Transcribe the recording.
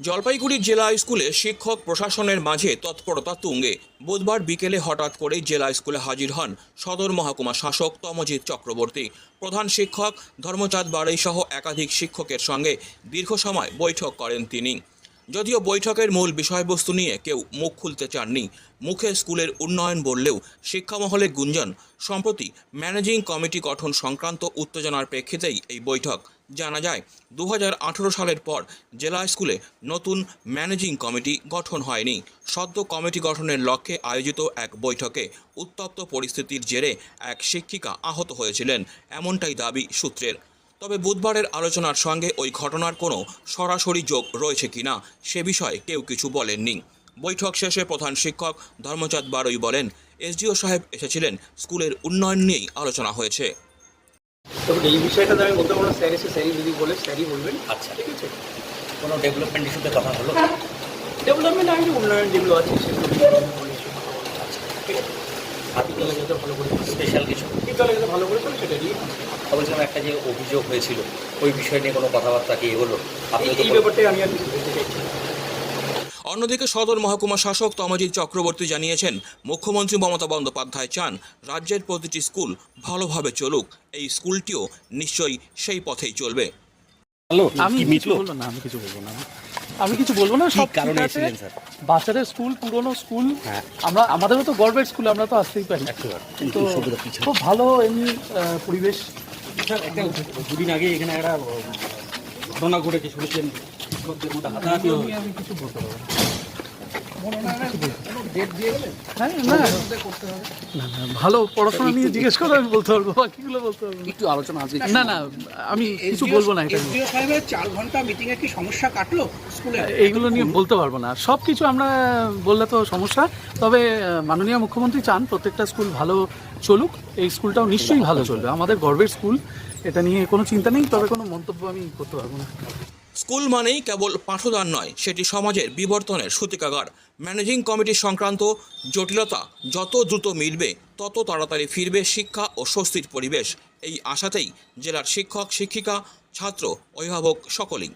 জলপাইগুড়ি জেলা স্কুলে শিক্ষক প্রশাসনের মাঝে তৎপরতা তুঙ্গে। বুধবার বিকেলে হঠাৎ করে জেলা স্কুলে হাজির হন সদর মহকুমা শাসক তমজিৎ চক্রবর্তী। প্রধান শিক্ষক ধর্মচাঁদ বাড়ি সহ একাধিক শিক্ষকের সঙ্গে দীর্ঘ সময় বৈঠক করেন তিনি। যদিও বৈঠকের মূল বিষয়বস্তু নিয়ে কেউ মুখ খুলতে চাননি, মুখে স্কুলের উন্নয়ন বললেও শিক্ষামহলে গুঞ্জন। সম্প্রতি ম্যানেজিং কমিটি গঠন সংক্রান্ত উত্তেজনার প্রেক্ষিতেই এই বৈঠক। জানা যায় দু হাজার আঠেরো সালের পর জেলা স্কুলে নতুন ম্যানেজিং কমিটি গঠন হয়নি। সদ্য কমিটি গঠনের লক্ষ্যে আয়োজিত এক বৈঠকে উত্তপ্ত পরিস্থিতির জেরে এক শিক্ষিকা আহত হয়েছিলেন, এমনটাই দাবি সূত্রের। তবে বুধবারের আলোচনার সঙ্গে ওই ঘটনার কোনো সরাসরি যোগ রয়েছে কিনা সে বিষয়ে কেউ কিছু বলেননি। বৈঠক শেষে প্রধান শিক্ষক ধর্মচাঁদ বারই বলেন এসডিও সাহেব এসেছিলেন স্কুলের উন্নয়ন নিয়েই আলোচনা হয়েছে। তবে এই বিষয়টা আমি বলতে পারব না স্যার এসে স্যারই যদি বলে স্যারই বলবেন। আচ্ছা। ঠিক আছে? কোনো ডেভেলপমেন্ট ইস্যুতে কথা হলো ডেভেলপমেন্ট আমি উন্নয়ন যেগুলো আছে সেগুলো না। ঠিক আছে। যাতে ভালো করে। স্পেশাল কিছু যাতে ভালো করে করে সেটা নিয়ে বলছিলাম একটা যে অভিযোগ হয়েছিল ওই বিষয় নিয়ে কোনো কথাবার্তা কি এগোলো আপনি এই- ব্যাপারটাই আমি আর কিছু বলতে চাইছি অন্যদিকে সদর মহকুমা শাসক তমজিৎ চক্রবর্তী জানিয়েছেন মুখ্যমন্ত্রী মমতা বন্দ্যোপাধ্যায় চান রাজ্যের প্রতিটি স্কুল ভালোভাবে চলুক। এই স্কুলটিও নিশ্চয়ই সেই পথেই চলবে। আমি কিছু বলব না আমি কিছু বলব না। আমি কিছু বলব না সব কারণে এসেছিলেন, স্যার? বাচ্চাদের স্কুল পুরনো স্কুল হ্যাঁ। আমরা আমাদেরও তো গভর্নমেন্ট স্কুল আমরা তো আসতেই পারি। তো খুব ভালো এমনি পরিবেশ। স্যার একটা দুদিন আগে এখানে একটা ঘটনা ঘটেছে শুনেছেন? কিছু বলতে পারব না। হ্যাঁ না না না ভালো পড়াশোনা নিয়ে জিজ্ঞেস করো আমি বলতে পারব বাকিগুলো বলতে পারব। একটু আলোচনা আছে না না আমি কিছু বলব না এটা নিয়ে। চার ঘণ্টা মিটিং এ কি সমস্যা কাটলো স্কুলে? এইগুলো নিয়ে বলতে পারব না। সব কিছু আমরা বললে তো সমস্যা। তবে মাননীয় মুখ্যমন্ত্রী চান প্রত্যেকটা স্কুল ভালো চলুক। এই স্কুলটাও নিশ্চয়ই ভালো চলবে। আমাদের গর্বের স্কুল। এটা নিয়ে কোনো চিন্তা নেই তবে কোনো মন্তব্য আমি করতে পারব না। স্কুল মানেই কেবল পাঠদান নয়, সেটি সমাজের বিবর্তনের সূতিকাগার। ম্যানেজিং কমিটি সংক্রান্ত জটিলতা যত দ্রুত মিটবে তত তাড়াতাড়ি ফিরবে শিক্ষা ও স্বস্তির পরিবেশ। এই আশাতেই জেলার শিক্ষক, শিক্ষিকা, ছাত্র, অভিভাবক সকলেই